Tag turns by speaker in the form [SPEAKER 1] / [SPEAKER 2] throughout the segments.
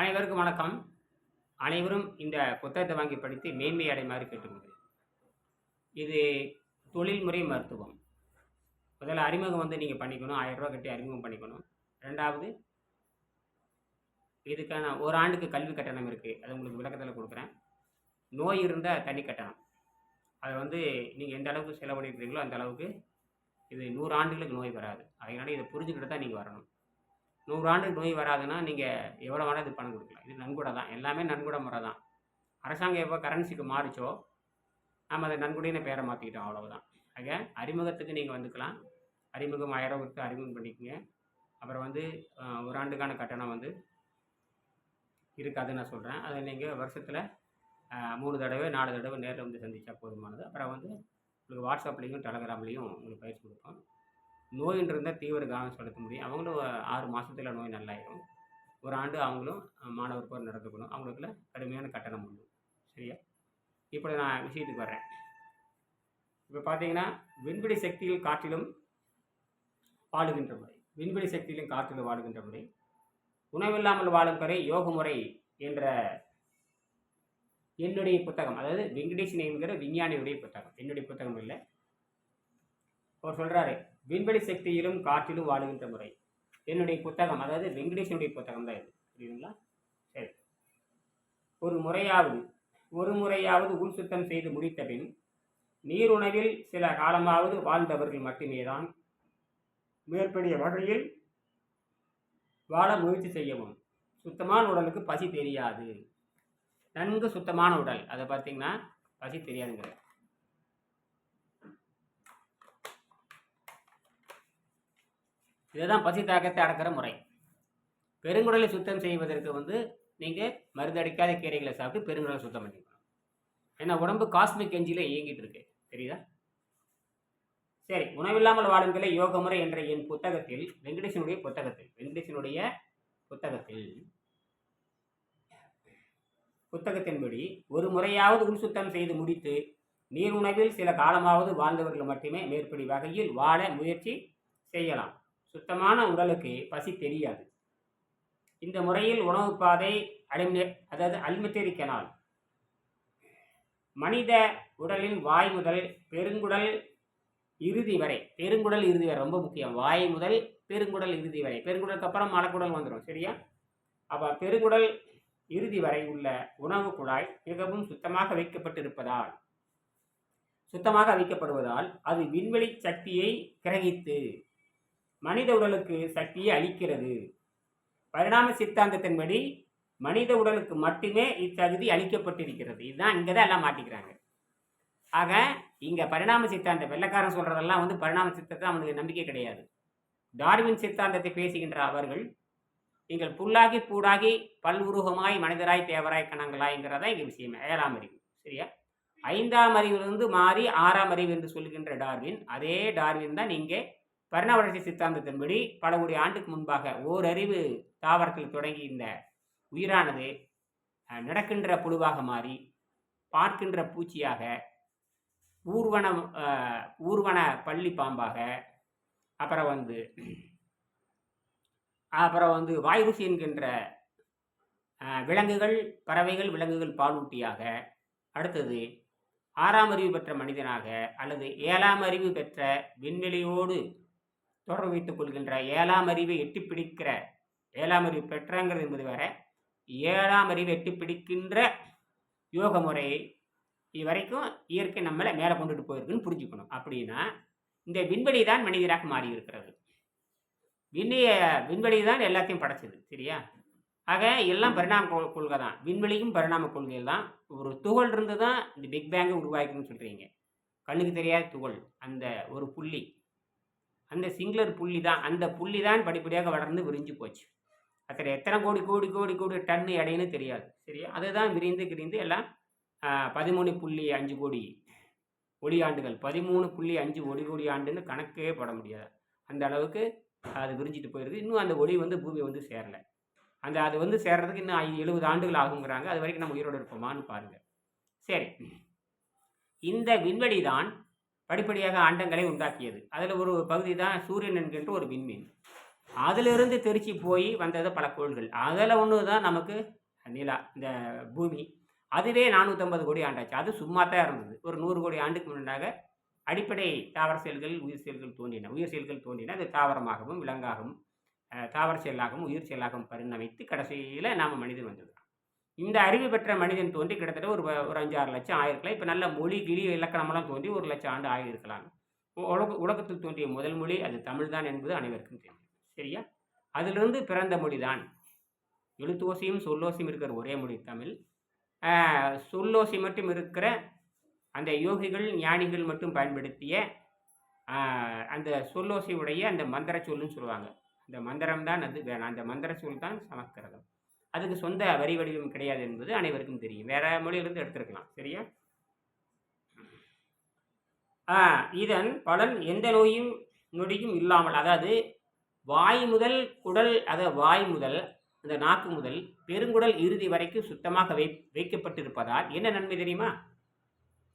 [SPEAKER 1] அனைவருக்கும் வணக்கம். அனைவரும் இந்த புத்தகத்தை வாங்கி படித்து மேன்மை அடைமாறு கேட்டுக்கொள்கிறேன் இது தொழில்முறை மருத்துவம். முதல்ல அறிமுகம் வந்து நீங்கள் பண்ணிக்கணும். ஆயிரம் கட்டி அறிமுகம் பண்ணிக்கணும். ரெண்டாவது இதுக்கான ஒரு ஆண்டுக்கு கல்வி கட்டணம் இருக்குது அது உங்களுக்கு விளக்கத்தில் கொடுக்குறேன். நோய் இருந்தால் தனி கட்டணம். அதை வந்து நீங்கள் எந்த அளவுக்கு செலவழிக்கிறீங்களோ அந்த அளவுக்கு இது நூறு ஆண்டுகளுக்கு நோய் வராது. அதனால் இதை புரிஞ்சுக்கிட்டு தான் நீங்கள் வரணும். நூறு நோய் வராதுன்னா நீங்கள் எவ்வளோ வேணால் இது பணம் கொடுக்கலாம். இது நன்கொடை தான். எல்லாமே நன்கொடை முறை தான். அரசாங்கம் எப்போ கரன்சிக்கு மாறிச்சோ நம்ம அதை நன்கொடைன்னு பேரை மாற்றிக்கிட்டோம் அவ்வளவுதான். ஆக அறிமுகத்துக்கு நீங்கள் வந்துக்கலாம். அறிமுகம் ஆயிரம் கொடுத்து அறிமுகம் பண்ணிக்கோங்க. அப்புறம் வந்து ஒரு ஆண்டுக்கான கட்டணம் வந்து இருக்காதுன்னு நான் சொல்கிறேன் அதை நீங்கள் வருஷத்தில் மூணு தடவை நாலு தடவை நேரில் வந்து சந்தித்தா போதுமானது. அப்புறம் வந்து உங்களுக்கு வாட்ஸ்அப்லேயும் டெலகிராம்லேயும் உங்களுக்கு பயிற்சி கொடுப்போம். நோயின்னு இருந்தால் தீவிர கவனம் செலுத்த முடியும். அவங்களும் ஆறு மாதத்தில் நோய் நல்லாயிரும். ஒரு ஆண்டு அவங்களும் மாணவர் போர் நடந்துக்கணும் அவங்களுக்குள்ள கடுமையான கட்டணம் உண்டு. சரியா? இப்போ நான் விஷயத்துக்கு வர்றேன். இப்போ பார்த்தீங்கன்னா விண்வெளி சக்தியில் காற்றிலும் வாழுகின்ற முறை. விண்வெளி சக்தியிலும் காற்றிலும் வாழுகின்ற முறை. உணவில்லாமல் வாழும் கரை யோக முறை என்ற என்னுடைய புத்தகம். அதாவது வெங்கடேசன் என்கிற விஞ்ஞானியுடைய புத்தகம். என்னுடைய புத்தகம் இல்லை. அவர் சொல்கிறாரு விண்வெளி சக்தியிலும் காற்றிலும் வாழுகின்ற முறை. என்னுடைய புத்தகம் அதாவது வெங்கடேசனுடைய புத்தகம் தான் இது. புரியுதுங்களா? சரி. ஒரு முறையாவது ஒரு முறையாவது உள் சுத்தம் செய்து முடித்த பின் நீருணவில் சில காலமாவது வாழ்ந்தவர்கள் மட்டுமே தான் மேற்படிய வகையில் வாழ முயற்சி செய்யவும். சுத்தமான உடலுக்கு பசி தெரியாது. நன்கு சுத்தமான உடல். அதை பார்த்தீங்கன்னா பசி தெரியாதுங்கிற இதுதான் பசி தாக்கத்தை அடக்கிற முறை. பெருங்குடலை சுத்தம் செய்வதற்கு வந்து நீங்கள் மருந்தடிக்காத கீரைகளை சாப்பிட்டு பெருங்குடலை சுத்தம் பண்ணிக்கணும். ஏன்னா உடம்பு காஸ்மிக் எஞ்சியில் இயங்கிட்டு இருக்கு. தெரியுதா? சரி உணவில்லாமல் வாழுங்களே யோக முறை என்ற என் புத்தகத்தில் வெங்கடேசனுடைய புத்தகத்தில் வெங்கடேசனுடைய புத்தகத்தில் புத்தகத்தின்படி ஒரு முறையாவது உள் சுத்தம் செய்து முடித்து நீர் உணவில் சில காலமாவது வாழ்ந்தவர்கள் மட்டுமே மேற்படி வகையில் வாழ முயற்சி செய்யலாம். சுத்தமான உடலுக்கு பசி தெரியாது. இந்த முறையில் உணவு பாதை அலிமினே அதாவது அல்மெட்டரி கெனால். மனித உடலின் வாய் முதல் பெருங்குடல் இறுதி வரை பெருங்குடல் இறுதி வரை ரொம்ப முக்கியம். வாய் முதல் பெருங்குடல் இறுதி வரை. பெருங்குடலுக்கு அப்புறம் மலக்குடல் வந்துடும் சரியா? அப்போ பெருங்குடல் இறுதி வரை உள்ள உணவு குழாய் மிகவும் சுத்தமாக வைக்கப்பட்டிருப்பதால் சுத்தமாக வைக்கப்படுவதால் அது விண்வெளி சக்தியை கிரகித்து மனித உடலுக்கு சக்தியை அளிக்கிறது. பரிணாம சித்தாந்தத்தின்படி மனித உடலுக்கு மட்டுமே இத்தகுதி அளிக்கப்பட்டிருக்கிறது. இதுதான் இங்கே தான் எல்லாம் மாட்டிக்கிறாங்க. ஆக இங்கே பரிணாம சித்தாந்த வெள்ளக்காரன் சொல்கிறதெல்லாம் வந்து பரிணாம சித்தத்தை அவனுக்கு நம்பிக்கை கிடையாது. டார்வின் சித்தாந்தத்தை பேசுகின்ற அவர்கள் நீங்கள் புல்லாகி பூடாகி பல்வுருகமாய் மனிதராய் தேவராய் கணங்களாய்ங்கிறதா இங்கே விஷயம். ஏழாம் அறிவு. சரியா? ஐந்தாம் அறிவிலிருந்து மாறி ஆறாம் அறிவு என்று சொல்லுகின்ற டார்வின் அதே டார்வின் தான் இங்கே பரிணாம வளர்ச்சி சித்தாந்தத்தின்படி பல கோடி ஆண்டுக்கு முன்பாக ஓரறிவு தாவரத்தில் தொடங்கி இந்த உயிரானது நடக்கின்ற புழுவாக மாறி பார்க்கின்ற பூச்சியாக ஊர்வன ஊர்வன பள்ளி பாம்பாக அப்புறம் வந்து அப்புறம் வந்து வாய்ருசி என்கின்ற விலங்குகள் பறவைகள் விலங்குகள் பாலூட்டியாக அடுத்தது ஆறாம் அறிவு பெற்ற மனிதனாக அல்லது ஏழாம் அறிவு பெற்ற விண்வெளியோடு தொடர்பு வைத்துக் கொள்கின்ற ஏழாம் அறிவை எட்டி பிடிக்கிற ஏழாம் அறிவு பெற்றங்கிறது என்பது வேற. ஏழாம் அறிவை எட்டி பிடிக்கின்ற யோக முறை இதுவரைக்கும் இயற்கை நம்மளை மேலே கொண்டுட்டு போயிருக்குன்னு புரிஞ்சுக்கணும். அப்படின்னா இந்த விண்வெளி தான் மனிதராக மாறி இருக்கிறது விண்ணிய விண்வெளி தான் எல்லாத்தையும் படைச்சது சரியா? ஆக எல்லாம் பரிணாம கொள்கை தான். விண்வெளியும் பரிணாம கொள்கையில் தான். ஒரு துகள் இருந்து தான் இந்த பிக் பேங்கை உருவாக்குன்னு சொல்கிறீங்க கண்ணுக்கு தெரியாத துகள் அந்த ஒரு புள்ளி. அந்த சிங்குலர் புள்ளி தான் அந்த புள்ளி தான் படிப்படியாக வளர்ந்து விரிஞ்சு போச்சு. அதில் எத்தனை கோடி கோடி கோடி கோடி டன்னு எடைன்னு தெரியாது. சரியா அதுதான் விரிந்து கிரிந்து எல்லாம் பதிமூணு புள்ளி அஞ்சு கோடி ஒளி ஆண்டுகள் பதிமூணு புள்ளி அஞ்சு ஒளி கோடி ஆண்டுன்னு கணக்கே போட முடியாது. அந்த அளவுக்கு அது விரிஞ்சிட்டு போயிருக்கு. இன்னும் அந்த ஒளி வந்து பூமி வந்து சேரலை. அந்த அது வந்து சேர்றதுக்கு இன்னும் ஐ- எழுபது ஆண்டுகள் ஆகுங்கிறாங்க. அது வரைக்கும் நம்ம உயிரோடு இருப்போமான்னு பாருங்கள் சரி. இந்த விண்வெளி தான் படிப்படியாக அண்டங்களை உண்டாக்கியது. அதில் ஒரு பகுதி தான் சூரியன் என்கின்ற ஒரு விண்மீன். அதிலிருந்து திருச்சி போய் வந்தது பல கோள்கள். அதில் ஒன்று தான் நமக்கு நிலா இந்த பூமி. அதுவே நானூற்றம்பது கோடி ஆண்டாச்சு. அது சும்மா தான் இருந்தது. ஒரு நூறு கோடி ஆண்டுக்கு முன்னாக அடிப்படை தாவர செல்கள் உயிர் செயல்கள் தோன்றின. உயிர் செயல்கள் தோன்றின. அது தாவரமாகவும் விலங்காகவும் தாவர செயலாகவும் உயிர் செயலாகவும் பரிணமித்து கடைசியில் நாம் மனிதன் வந்தது இந்த அறிவு பெற்ற மனிதன் தோன்றி கிட்டத்தட்ட ஒரு ஒரு அஞ்சு ஆறு லட்சம் ஆயிருக்கலாம். இப்போ நல்ல மொழி கிளி இலக்கணமெல்லாம் தோன்றி ஒரு லட்சம் ஆண்டு ஆகியிருக்கலாம். உலக உலகத்தில் தோன்றிய முதல் மொழி அது தமிழ் தான் என்பது அனைவருக்கும் தெரியும். சரியா? அதிலிருந்து பிறந்த மொழி தான் எழுத்தோசையும் சொல்லோசையும் இருக்கிற ஒரே மொழி தமிழ். சொல்லோசி சொல்லோசை மட்டும் இருக்கிற அந்த யோகிகள் ஞானிகள் மட்டும் பயன்படுத்திய அந்த சொல்லோசையுடைய அந்த மந்திர சொல்லுன்னு சொல்லுவாங்க. அந்த மந்திரம் தான் அது வேணாம். அந்த மந்திர சொல் தான் சமஸ்கிருதம். அதுக்கு சொந்த வரி வடிவம் கிடையாது என்பது அனைவருக்கும் தெரியும். வேற மொழியிலிருந்து எடுத்திருக்கலாம். சரியா? ஆ, இதன் பலன் எந்த நோயும் நொடியும் இல்லாமல் அதாவது வாய் முதல் குடல் அதாவது வாய் முதல் அந்த நாக்கு முதல் பெருங்குடல் இறுதி வரைக்கும் சுத்தமாக வை வைக்கப்பட்டிருப்பதால் என்ன நன்மை தெரியுமா?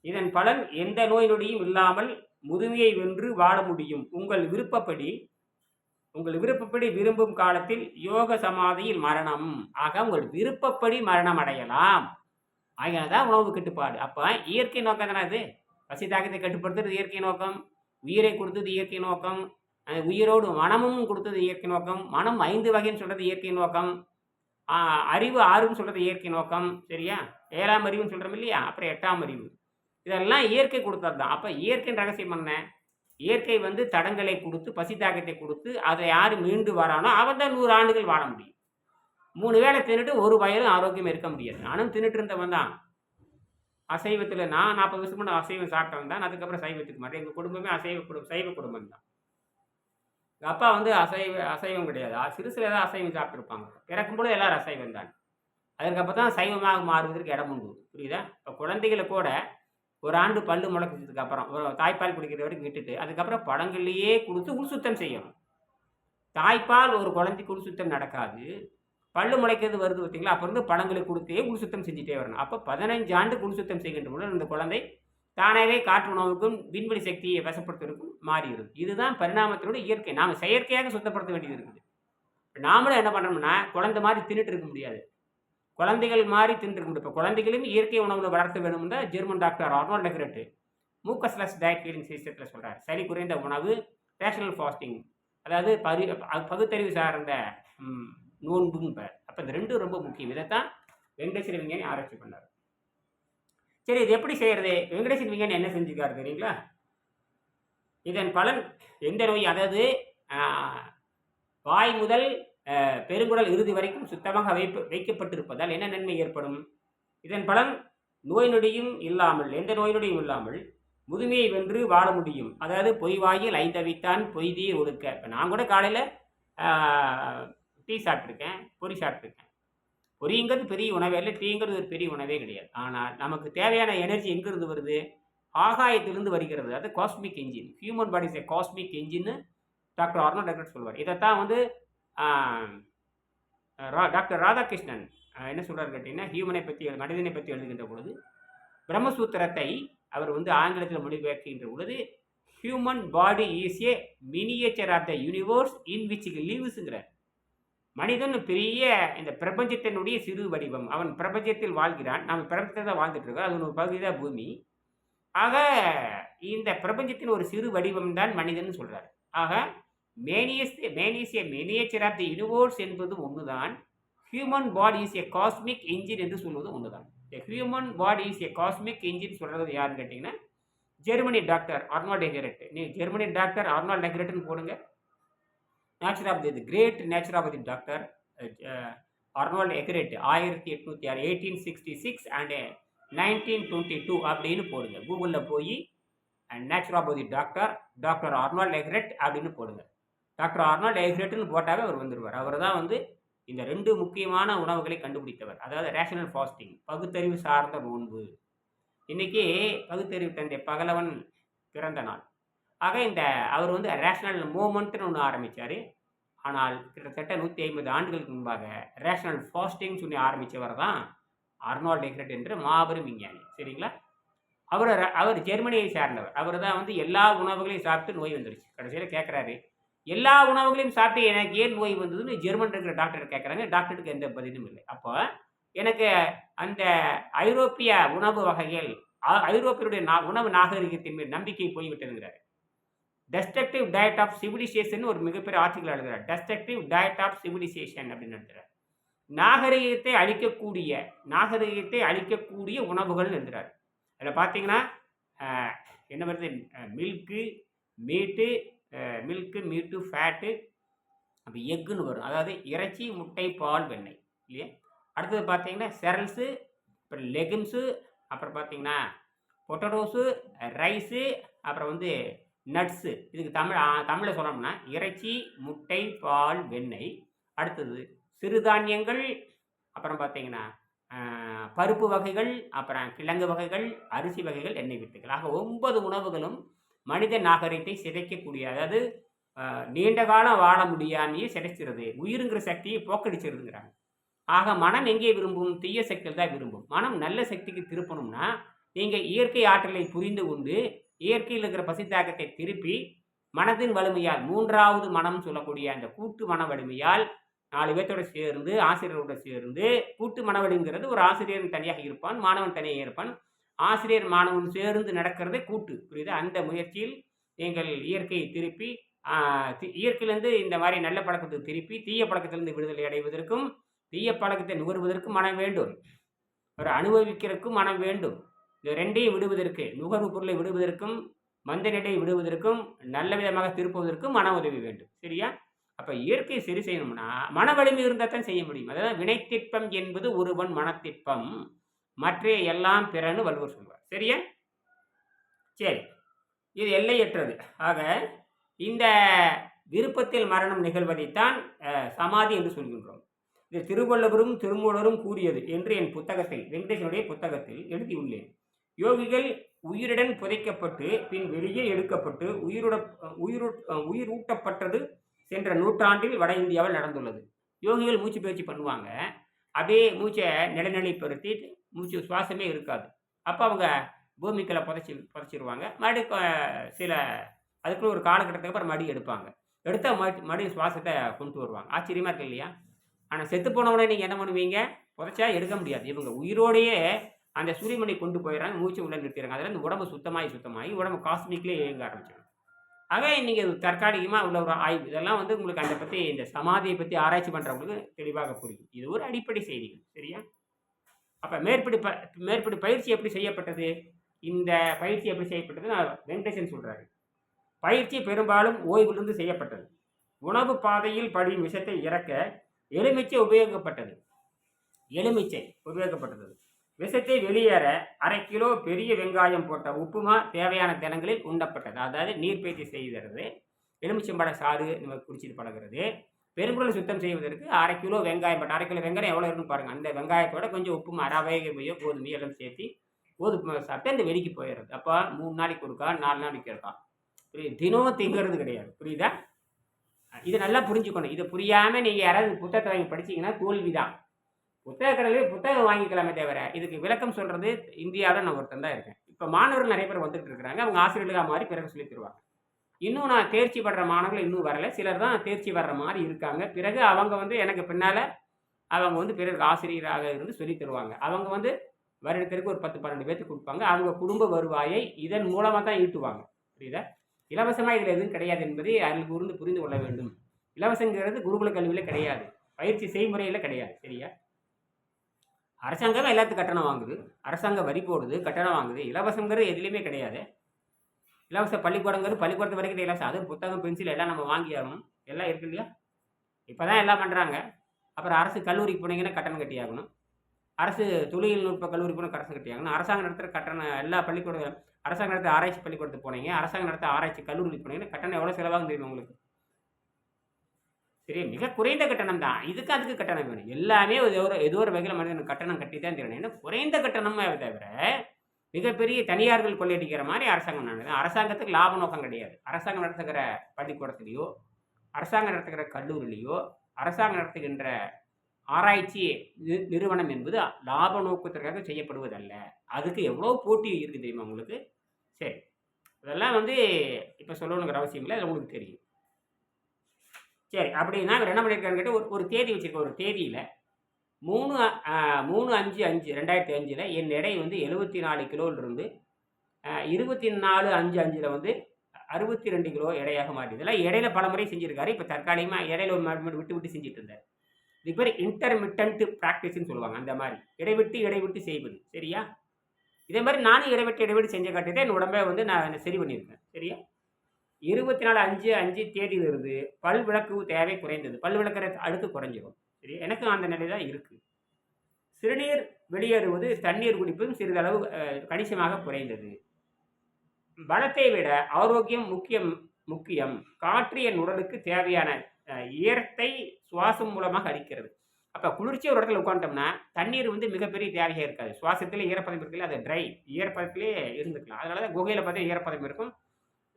[SPEAKER 1] இதன் பலன் எந்த நோய் நொடியும் இல்லாமல் முதுமையை வென்று வாழ முடியும். உங்கள் விருப்பப்படி உங்கள் விருப்பப்படி விரும்பும் காலத்தில் யோக சமாதியில் மரணம். ஆக உங்கள் விருப்பப்படி மரணம் அடையலாம். ஆகியதான் உணவு கட்டுப்பாடு. அப்போ இயற்கை நோக்கம் தானே அது? பசி தாக்கத்தை கட்டுப்படுத்துறது இயற்கை நோக்கம். உயிரை கொடுத்தது இயற்கை நோக்கம். உயிரோடு மனமும் கொடுத்தது இயற்கை நோக்கம். மனம் ஐந்து வகைன்னு சொல்கிறது இயற்கை நோக்கம். அறிவு ஆறுன்னு சொல்கிறது இயற்கை நோக்கம். சரியா? ஏழாம் அறிவுன்னு சொல்கிறோம் இல்லையா? அப்புறம் எட்டாம் அறிவு. இதெல்லாம் இயற்கை கொடுத்தது தான் அப்போ இயற்கையின் ரகசியம் என்ன? இயற்கை வந்து தடங்களை கொடுத்து பசி தாக்கத்தை கொடுத்து அதை யார் மீண்டு வரானோ அவன் தான் நூறு ஆண்டுகள் வாழ முடியும். மூணு வேளை தின்னுட்டு ஒரு வயலும் ஆரோக்கியம் இருக்க முடியாது. நானும் தின்னுட்டு இருந்தவன் தான். அசைவத்தில் நான் நாற்பது வருஷம் முன்னாடி அசைவம் சாப்பிட்டவன் தான். அதுக்கப்புறம் சைவத்துக்கு மாட்டேன் எங்கள் குடும்பமே அசைவ குடும்பம் சைவ குடும்பம் தான். எங்கள் அப்பா வந்து அசைவ அசைவம் கிடையாது. சிறுசில் சிறுசுல அசைவம் சாப்பிட்ருப்பாங்க பிறக்கும் பொழுது எல்லாரும் அசைவம் தான் அதுக்கப்புறம் தான் சைவமாக மாறுவதற்கு இடம் உண்டு. புரியுதா? இப்போ குழந்தைகளை கூட ஒரு ஆண்டு பல்லு முளைச்சதுக்கு அப்புறம் ஒரு தாய்ப்பால் குடிக்கிற வரைக்கும் விட்டுட்டு அதுக்கப்புறம் படங்கள்லேயே கொடுத்து உள் சுத்தம் செய்யணும். தாய்ப்பால் ஒரு குழந்தைக்கு உள் சுத்தம் நடக்காது. பல்லு முளைக்கிறது வருது பார்த்தீங்களா? அப்போ இருந்து படங்களுக்கு கொடுத்தே உள் சுத்தம் செஞ்சுட்டே வரணும். அப்போ பதினஞ்சு ஆண்டு உள் சுத்தம் செய்கின்ற பொழுது அந்த குழந்தை தானாகவே காற்று உணவுக்கும் விண்வெளி சக்தியை வசப்படுத்துவதற்கும் மாறிடும் இதுதான் பரிணாமத்தினோட இயற்கை. நாம் செயற்கையாக சுத்தப்படுத்த வேண்டியது இருக்குது. நாமளும் என்ன பண்ணுறோம்னா குழந்தை மாதிரி தின்னுட்டு இருக்க முடியாது. குழந்தைகள் மாதிரி தின்று கொண்டு இப்போ குழந்தைகளையும் இயற்கை உணவுல வளர்த்த வேணும்னு தான் German doctor Arnold Ehret mucusless diet feeling சிஸ்டத்தில் சொல்கிறார் சரி குறைந்த உணவு ரேஷனல் ஃபாஸ்டிங் அதாவது பரி பகுத்தறிவு சார்ந்த நோன்பும் பேர் அப்போ இந்த ரெண்டும் ரொம்ப முக்கியம். இதைத்தான் வெங்கடேஸ்வர விஞ்ஞானி ஆராய்ச்சி பண்ணார். சரி இது எப்படி செய்கிறது வெங்கடேஸ்வர விஞ்ஞானி என்ன செஞ்சுக்காரு தெரியுங்களா? இதன் பலன் எந்த நோய்? அதாவது வாய் முதல் பெருங்குடல் இறுதி வரைக்கும் சுத்தமாக வைப்பு வைக்கப்பட்டிருப்பதால் என்ன நன்மை ஏற்படும்? இதன் பலன் நோய் நொடியும் இல்லாமல் எந்த நோய் நொடியும் இல்லாமல் முதுமையை வென்று வாழ முடியும். அதாவது பொய் வாயில் ஐந்தவித்தான் பொய்தீர் ஒடுக்க இப்போ நான் கூட காலையில் டீ சாப்பிட்ருக்கேன் பொரி சாப்பிட்ருக்கேன் பொரிங்கிறது பெரிய உணவே இல்லை டீங்கிறது ஒரு பெரிய உணவே கிடையாது. ஆனால் நமக்கு தேவையான எனர்ஜி எங்கிருந்து வருது? ஆகாயத்திலிருந்து வருகிறது. அது cosmic engine human body is a cosmic என்ஜின்னு doctor Arno doctor சொல்வார். இதைத்தான் வந்து ரா- டாக்டர் ராதாகிருஷ்ணன் என்ன சொல்கிறார் கேட்டிங்கன்னா ஹியூமனை பற்றி மனிதனை பற்றி எழுதுகின்ற பொழுது பிரம்மசூத்திரத்தை அவர் வந்து ஆங்கிலத்தில் மொழிபெயர்க்கின்ற பொழுது human body is a miniature of the universe in which லீவ்ஸுங்கிறார் மனிதன் பெரிய இந்த பிரபஞ்சத்தினுடைய சிறு வடிவம். அவன் பிரபஞ்சத்தில் வாழ்கிறான். நம்ம பிரபஞ்சத்தில் தான் வாழ்ந்துட்டு இருக்கோம். அது ஒரு பகுதி தான் பூமி. ஆக இந்த பிரபஞ்சத்தின் ஒரு சிறு வடிவம் தான் மனிதன் சொல்கிறார் ஆக மேனியஸ் man is a miniature of the universe என்பது ஒன்றுதான் human body is a cosmic engine என்று சொல்வது ஒன்றுதான் human body is a cosmic engine சொல்கிறது யாருன்னு கேட்டிங்கன்னா ஜெர்மனி டாக்டர் அர்னால்ட் எகரெட் நீ ஜெர்மனி டாக்டர் அர்னால்ட் ஹெகரெட்னு போடுங்க. Nature of the great nature of the doctor Arnold Ehret ஆயிரத்தி எட்நூற்றி ஆறு eighteen sixty six and nineteen twenty two அப்படின்னு போடுங்க. கூகுளில் போய் naturopathy doctor doctor Arnold Ehret அப்படின்னு போடுங்க. டாக்டர் அர்னால்ட் எக்ரெட்னு போட்டாவே அவர் வந்துடுவார் அவர் தான் வந்து இந்த ரெண்டு முக்கியமான உணவுகளை கண்டுபிடித்தவர். அதாவது ரேஷனல் ஃபாஸ்டிங் பகுத்தறிவு சார்ந்த நோன்பு. இன்னைக்கு பகுத்தறிவு தந்தை பகலவன் பிறந்த நாள். ஆக இந்த அவர் வந்து ரேஷனல் மூமெண்ட்னு ஒன்று ஆரம்பித்தார் ஆனால் கிட்டத்தட்ட நூற்றி ஐம்பது ஆண்டுகளுக்கு முன்பாக ரேஷனல் ஃபாஸ்டிங் சொல்லி ஆரம்பித்தவர் தான் அர்னால்ட் டெக்ரெட் என்ற மாபெரும் விஞ்ஞானி. சரிங்களா? அவர் அவர் ஜெர்மனியை சார்ந்தவர். அவர் தான் வந்து எல்லா உணவுகளையும் சாப்பிட்டு நோய் வந்துருச்சு. கடைசியில் கேட்குறாரு எல்லா உணவுகளையும் சாப்பிட்டு எனக்கு ஏன் நோய் வந்ததுன்னு ஜெர்மன் இருக்கிற டாக்டர் கேட்குறாங்க டாக்டருக்கு எந்த பதிலும் இல்லை. அப்போ எனக்கு அந்த ஐரோப்பிய உணவு வகைகள் ஐரோப்பியருடைய நா- உணவு நாகரிகத்தின் மீது நம்பிக்கை போய்விட்டதுங்கிறார். டெஸ்ட்ரக்டிவ் டயட் ஆஃப் சிவிலைசேஷன் ஒரு மிகப்பெரிய ஆர்டிகல் எழுதுறார். டெஸ்ட்ரக்டிவ் டயட் ஆஃப் சிவிலைசேஷன் அப்படின்னு எழுதுறார். நாகரிகத்தை அழிக்கக்கூடிய நாகரிகத்தை அழிக்கக்கூடிய உணவுகள் எழுதுறார் அதில் பார்த்தீங்கன்னா என்ன வருது? மில்க்கு மீட்டு மில்க்கு மீட்டு ஃபேட்டு அப்போ எக்குன்னு வரும். அதாவது இறைச்சி முட்டை பால் வெண்ணெய். இல்லையா? அடுத்தது பார்த்தீங்கன்னா செரல்ஸு அப்புறம் லெகும்ஸு அப்புறம் பார்த்தீங்கன்னா பொட்டடோஸு ரைஸு அப்புறம் வந்து நட்ஸு இதுக்கு தமிழ் தமிழில் சொன்னோம்னா இறைச்சி முட்டை பால் வெண்ணெய். அடுத்தது சிறுதானியங்கள் அப்புறம் பார்த்தீங்கன்னா பருப்பு வகைகள் அப்புறம் கிழங்கு வகைகள் அரிசி வகைகள் எண்ணெய் வித்துக்கள் ஆக ஒன்பது உணவுகளும் மனித நாகரிகத்தை சிதைக்கக்கூடிய அதாவது நீண்ட காலம் வாழ முடியாமையே சிதைச்சிருது. உயிருங்கிற சக்தியை போக்கடிச்சிருதுங்கிறாங்க. ஆக மனம் எங்கே விரும்பும்? தீய சக்தியில் தான் விரும்பும். மனம் நல்ல சக்திக்கு திருப்பணும்னா நீங்கள் இயற்கை ஆற்றலை புரிந்து கொண்டு இயற்கையில் இருக்கிற பசித்தாக்கத்தை திருப்பி மனதின் வலிமையால் மூன்றாவது மனம் சொல்லக்கூடிய அந்த கூட்டு மன வலிமையால் நாலு பேர்த்தோட சேர்ந்து ஆசிரியரோட சேர்ந்து கூட்டு மனவழிங்கிறது ஒரு ஆசிரியர் தனியாக இருப்பான் மாணவன் தனியாக இருப்பான். ஆசிரியர் மாணவன் சேர்ந்து நடக்கிறதே கூட்டு புரியுது? அந்த முயற்சியில் நீங்கள் இயற்கையை திருப்பி தி- இயற்கையிலேருந்து இந்த மாதிரி நல்ல பழக்கத்துக்கு திருப்பி தீய பழக்கத்திலிருந்து விடுதலை அடைவதற்கும் தீய பழக்கத்தை நுகர்வதற்கும் மனம் வேண்டும். ஒரு அனுபவிக்கிறதுக்கும் மனம் வேண்டும். இந்த ரெண்டையும் விடுவதற்கு நுகர்வு பொருளை விடுவதற்கும் மந்த நிலையை விடுவதற்கும் நல்ல விதமாக திருப்புவதற்கும் மன உதவி வேண்டும். சரியா? அப்போ இயற்கை சரி செய்யணும்னா மன வலிமை இருந்தால் தான் செய்ய முடியும். அதாவது வினைத்திற்பம் என்பது ஒருவன் மனத்திட்பம் மற்ற எல்லாம் பிறன்னு வள்ளுவர் சொல்வார். சரியா? சரி. இது எல்லையற்றது. ஆக இந்த விருப்பத்தில் மரணம் நிகழ்வதைத்தான் சமாதி என்று சொல்கின்றோம். இது திருவள்ளுவரும் திருமூலரும் கூறியது என்று என் புத்தகத்தில் வெங்கடேசனுடைய புத்தகத்தில் எழுதியுள்ளேன். யோகிகள் உயிருடன் புதைக்கப்பட்டு பின் வெளியே எடுக்கப்பட்டு உயிருட உயிரு உயிரூட்டப்பட்டது சென்ற நூற்றாண்டில் வட இந்தியாவில் நடந்துள்ளது. யோகிகள் மூச்சு பயிற்சி பண்ணுவாங்க. அப்படியே மூச்சை நிலைநிலைப்படுத்தி மூச்சு சுவாசமே இருக்காது. அப்போ அவங்க பூமிக்குள்ள புதைச்சி புதைச்சிருவாங்க. மறுபடியும் சில அதுக்குள்ள ஒரு காலகட்டத்துக்கு அப்புறம் மடி எடுப்பாங்க. எடுத்தால் மடி மறுபடியும் சுவாசத்தை கொண்டு வருவாங்க. ஆச்சரியமாக இருக்கு இல்லையா? ஆனால் செத்து போனவுடனே நீங்கள் என்ன பண்ணுவீங்க? புதைச்சா எடுக்க முடியாது. இவங்க உயிரோடையே அந்த சூரியமணி கொண்டு போயிடறாங்க மூச்சு உள்ள நிறுத்திடுறாங்க. அதில் இந்த உடம்பு சுத்தமாகி சுத்தமாகி உடம்பு காஸ்மிக்லேயே இயங்க ஆரம்பிச்சிடும். ஆக நீங்கள் தற்காலிகமாக உள்ள ஒரு ஆய்வு. இதெல்லாம் வந்து உங்களுக்கு அதை பற்றி இந்த சமாதியை பற்றி ஆராய்ச்சி பண்ணுறவங்களுக்கு தெளிவாக புரியும். இது ஒரு அடிப்படை செய்திகள். சரியா? அப்போ மேற்படி ப மேற்படி பயிற்சி எப்படி செய்யப்பட்டது? இந்த பயிற்சி எப்படி செய்யப்பட்டது? நான் வெங்கடேசன் சொல்கிறாரு பயிற்சி பெரும்பாலும் ஓய்விலிருந்து செய்யப்பட்டது. உணவு பாதையில் படியும் விஷத்தை இறக்க எலுமிச்சை உபயோகப்பட்டது. எலுமிச்சை உபயோகப்பட்டது. விஷத்தை வெளியேற அரை கிலோ பெரிய வெங்காயம் போட்ட உப்புமா தேவையான தினங்களில் உண்டப்பட்டது அதாவது நீர்பயிற்சி செய்கிறது. எலுமிச்சம்பழ சாறு நம்ம குடிச்சிட்டு பழகிறது. பெருங்குடல் சுத்தம் செய்வதற்கு அரை கிலோ வெங்காயம் பட் அரை கிலோ வெங்காயம் எவ்வளோ இருக்குன்னு பாருங்கள் அந்த வெங்காயத்தோட கொஞ்சம் உப்புமா ரவையோ கோதுமையோ எல்லாம் சேர்த்து கோதுமை சாப்பிட்டு அந்த வெளிக்கு போயிடுறது. அப்போ மூணு நாளைக்கு ஒருக்கா நாலு நாளைக்கு இருக்கா புரியுது? தினம் திங்கிறது கிடையாது. புரியுதா? இது நல்லா புரிஞ்சுக்கணும். இது புரியாமல் நீங்கள் யாராவது புத்தகத்தை வாங்கி படிச்சீங்கன்னா தோல்வி தான் புத்தக கடையிலே புத்தகம் வாங்கிக்கலாமே தவிர இதுக்கு விளக்கம் சொல்கிறது இந்தியாவில் நான் ஒருத்தன் தான் இருக்கேன். இப்போ மாணவர்கள் நிறைய பேர் வந்துட்டு இருக்கிறாங்க. அவங்க ஆசிரியர்களாக மாறி பிறகு சொல்லி தருவாங்க. இன்னும் நான் தேர்ச்சி படுற மாணவர்கள் இன்னும் வரல. சிலர் தான் தேர்ச்சி வர்ற மாதிரி இருக்காங்க. பிறகு அவங்க வந்து எனக்கு பின்னால் அவங்க வந்து பிறருக்கு ஆசிரியராக இருந்து சொல்லி தருவாங்க. அவங்க வந்து வருடத்திற்கு ஒரு பத்து பன்னெண்டு பேர்த்துக்கு கொடுப்பாங்க. அவங்க குடும்ப வருவாயை இதன் மூலமாக தான் ஈட்டுவாங்க. புரியுதா? இலவசமாக இதில் எதுவும் கிடையாது என்பதை அதில் கூர்ந்து புரிந்து கொள்ள வேண்டும். இலவசங்கிறது குருகுல கல்வியில் கிடையாது. பயிற்சி செய்முறையில் கிடையாது. சரியா? அரசாங்கம் எல்லாத்துக்கும் கட்டணம் வாங்குது. அரசாங்கம் வரி போடுது கட்டணம் வாங்குது. இலவசங்கிறது எதுலேயுமே கிடையாது. இலவச பள்ளிக்கூடங்கிறது பள்ளிக்கூடத்து வரைக்கும் தான் இலவசம். அது புத்தகம் பென்சில் எல்லாம் நம்ம வாங்கி ஆகணும் எல்லாம் இருக்கு இல்லையா? இப்போ தான் எல்லாம் பண்ணுறாங்க அப்புறம் அரசு கல்லூரிக்கு போனீங்கன்னா கட்டணம் கட்டி ஆகணும் அரசு தொழில்நுட்ப கல்லூரி போனால் கட்டணம் கட்டி ஆகணும் அரசாங்கம் நடத்துகிற கட்டணம் எல்லா பள்ளிக்கூடம் அரசாங்கம் நடத்த ஆராய்ச்சி பள்ளிக்கூடத்துக்கு போனீங்க. அரசாங்கம் நடத்த ஆராய்ச்சி கல்லூரிக்கு போனீங்கன்னா கட்டணம் எவ்வளோ செலவாகும் தெரியும் உங்களுக்கு? சரி மிக குறைந்த கட்டணம் தான். இதுக்கு அதுக்கு கட்டணம் வேணும். எல்லாமே ஒரு ஏதோ ஒரு வகையில் மனிதனுக்கு கட்டணம் கட்டி தான் தரணும். ஏன்னா குறைந்த கட்டணமாக தவிர மிகப்பெரிய தனியார்கள் கொள்ளையடிக்கிற மாதிரி அரசாங்கம் நடந்தது அரசாங்கத்துக்கு லாப நோக்கம் கிடையாது. அரசாங்கம் நடத்துகிற பள்ளிக்கூடத்துலேயோ அரசாங்கம் நடத்துகிற கல்லூரிலேயோ அரசாங்கம் நடத்துகின்ற ஆராய்ச்சி நிறுவனம் என்பது லாப நோக்கத்திற்காக செய்யப்படுவதல்ல. அதுக்கு எவ்வளோ போட்டி இருக்குது தெரியுமா உங்களுக்கு? சரி. இதெல்லாம் வந்து இப்போ சொல்லணுங்கிற அவசியம் இல்லை. அது உங்களுக்கு தெரியும். சரி. அப்படின்னா என்ன பண்ணியிருக்காருன்னு கேட்டு ஒரு ஒரு தேதி வச்சிருக்க ஒரு தேதியில் மூணு மூணு அஞ்சு அஞ்சு ரெண்டாயிரத்தி அஞ்சில் என் எடை வந்து எழுபத்தி நாலு கிலோவிலிருந்து இருபத்தி நாலு அஞ்சு அஞ்சில் வந்து அறுபத்தி ரெண்டு கிலோ எடையாக மாறியது. இல்லை இடையில பல முறை செஞ்சுருக்காரு. இப்போ தற்காலிகமாக இடையில ஒரு மாதிரி விட்டு விட்டு செஞ்சுட்டு இருந்தார். இது பேர் இன்டர்மிட்டன்ட் ப்ராக்டிஸ்ன்னு சொல்லுவாங்க அந்த மாதிரி. இடைவிட்டு இடைவிட்டு செய்வது. சரியா? இதே மாதிரி நானும் இடைவிட்டு இடைவிட்டு செஞ்ச காட்டி தான் என் உடம்பை வந்து நான் சரி பண்ணியிருக்கேன். சரியா? இருபத்தி நாலு அஞ்சு அஞ்சு தேதியிலிருந்து பல் விளக்கு தேவை குறைந்தது. பல் விளக்குற அடுத்து குறைஞ்சிடும் சரி எனக்கும் அந்த நிலை தான் இருக்குது சிறுநீர் வெளியேறுவது தண்ணீர் குடிப்பும் சிறிதளவு கணிசமாக குறைந்தது. பலத்தை விட ஆரோக்கியம் முக்கியம் முக்கியம். காற்று என் உடலுக்கு தேவையான ஈரத்தை சுவாசம் மூலமாக அளிக்கிறது. அப்போ குளிர்ச்சி ஒரு இடத்துல உட்காந்துட்டோம்னா தண்ணீர் வந்து மிகப்பெரிய தேவையாக இருக்காது. சுவாசத்தில் ஈரப்பதம் இருக்குல்ல அது ட்ரை ஈரப்பதத்திலே இருந்துக்கலாம். அதனால தான் குகையில் பார்த்தா ஈரப்பதம் இருக்கும்.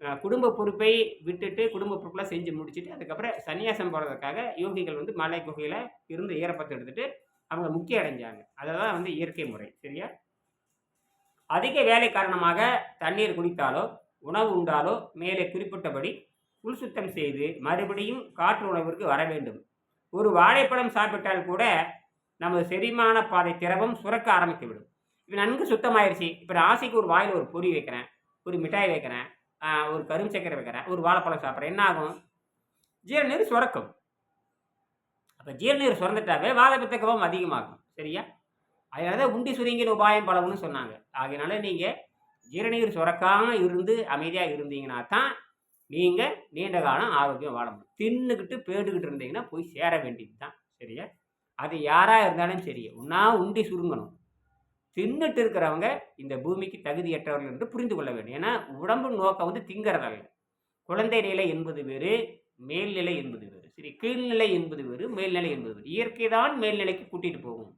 [SPEAKER 1] குடும்ப பொறுப்பை விட்டுட்டு குடும்ப பொறுப்பில் செஞ்சு முடிச்சுட்டு அதுக்கப்புறம் சன்னியாசம் போகிறதுக்காக யோகிகள் வந்து மலை குகையில் இருந்து ஈரப்பத்தை எடுத்துட்டு அவங்க முக்கிய அடைஞ்சாங்க. அதை தான் வந்து இயற்கை முறை. சரியா? அதிக வேலை காரணமாக தண்ணீர் குடித்தாலோ உணவு உண்டாலோ மேலே குறிப்பிட்டபடி உள் சுத்தம் செய்து மறுபடியும் காற்று உணவிற்கு வர வேண்டும். ஒரு வாழைப்பழம் சாப்பிட்டால் கூட நமது செரிமான பாதை திரவம் சுரக்க ஆரம்பித்து விடும் இது நன்கு சுத்தமாயிருச்சு. இப்போ ஆசைக்கு ஒரு வாயில் ஒரு பொரி வைக்கிறேன் ஒரு மிட்டாய் வைக்கிறேன் ஒரு கரும் சக்கரை வைக்கிறேன் ஒரு வாழைப்பழம் சாப்பிட்றேன். என்ன ஆகும்? ஜீரநீர் சுரக்கும். அப்போ ஜீரநீர் சுரந்துட்டாவே வாதபித்தக்கவம் அதிகமாகும். சரியா? அதனால தான் உண்டி சுருங்கின உபாயம் பலவுன்னு சொன்னாங்க. ஆகையினால நீங்கள் ஜீரநீர் சுரக்காமல் இருந்து அமைதியாக இருந்தீங்கன்னா தான் நீங்கள் நீண்ட காலம் ஆரோக்கியம் வாழ முடியும். தின்னுக்கிட்டு பேடுக்கிட்டு இருந்தீங்கன்னா போய் சேர வேண்டியது தான். சரியா? அது யாராக இருந்தாலும் சரி ஒன்றா உண்டி சுருங்கணும். தின்னுட்டு இருக்கிறவங்க இந்த பூமிக்கு தகுதியற்றவர்கள் என்று புரிந்து கொள்ள வேண்டும். ஏன்னா உடம்பு நோக்கம் வந்து திங்கிறதல்ல. குழந்தை நிலை என்பது வேறு மேல்நிலை என்பது வேறு. சரி கீழ்நிலை என்பது வேறு மேல்நிலை என்பது வேறு. இயற்கை தான் மேல்நிலைக்கு கூட்டிகிட்டு போகும்.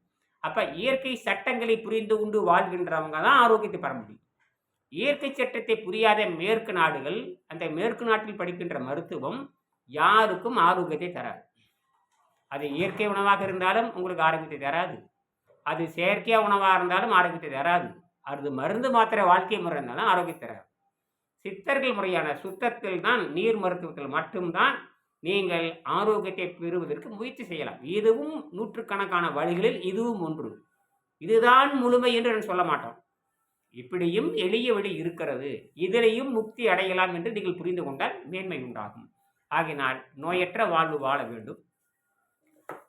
[SPEAKER 1] அப்போ இயற்கை சட்டங்களை புரிந்து கொண்டு வாழ்கின்றவங்க தான் ஆரோக்கியத்தை பெற முடியும். இயற்கை சட்டத்தை புரியாத மேற்கு நாடுகள் அந்த மேற்கு நாட்டில் படிக்கின்ற மருத்துவம் யாருக்கும் ஆரோக்கியத்தை தராது. அது இயற்கை உணவாக இருந்தாலும் உங்களுக்கு ஆரோக்கியத்தை தராது. அது செயற்கையாக உணவாக இருந்தாலும் ஆரோக்கியத்தை தராது. அது மருந்து மாத்திரை வாழ்க்கை முறை இருந்தாலும் ஆரோக்கியத்தை தராது. சித்தர்கள் முறையான சுத்தத்தில் தான் நீர் மருத்துவத்தில் மட்டும்தான் நீங்கள் ஆரோக்கியத்தை பெறுவதற்கு முயற்சி செய்யலாம். இதுவும் நூற்றுக்கணக்கான வழிகளில் இதுவும் ஒன்று. இதுதான் முழுமை என்று நான் சொல்ல மாட்டோம். இப்படியும் எளிய வழி இருக்கிறது. இதிலையும் முக்தி அடையலாம் என்று நீங்கள் புரிந்து கொண்டால் மேன்மை உண்டாகும். ஆகினால் நோயற்ற வாழ்வு வாழ வேண்டும்.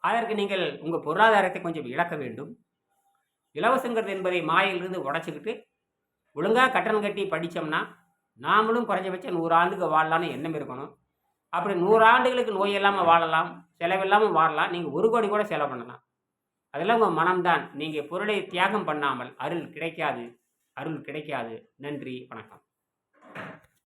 [SPEAKER 1] அதற்கு நீங்கள் உங்கள் பொருளாதாரத்தை கொஞ்சம் இழக்க வேண்டும். இலவசங்கிறது என்பதை மாயிலிருந்து உடச்சிக்கிட்டு ஒழுங்காக கட்டணம் கட்டி படித்தோம்னா நாமளும் குறைஞ்சபட்சம் நூறு வாழலான்னு வாழலாம்னு எண்ணம் இருக்கணும். அப்படி நூறு ஆண்டுகளுக்கு நோய் இல்லாமல் வாழலாம் செலவில்லாமல் வாழலாம் நீங்கள் ஒரு கோடி கூட செலவு பண்ணலாம். அதெல்லாம் உங்கள் மனம்தான். நீங்கள் பொருளை தியாகம் பண்ணாமல் அருள் கிடைக்காது அருள் கிடைக்காது. நன்றி வணக்கம்.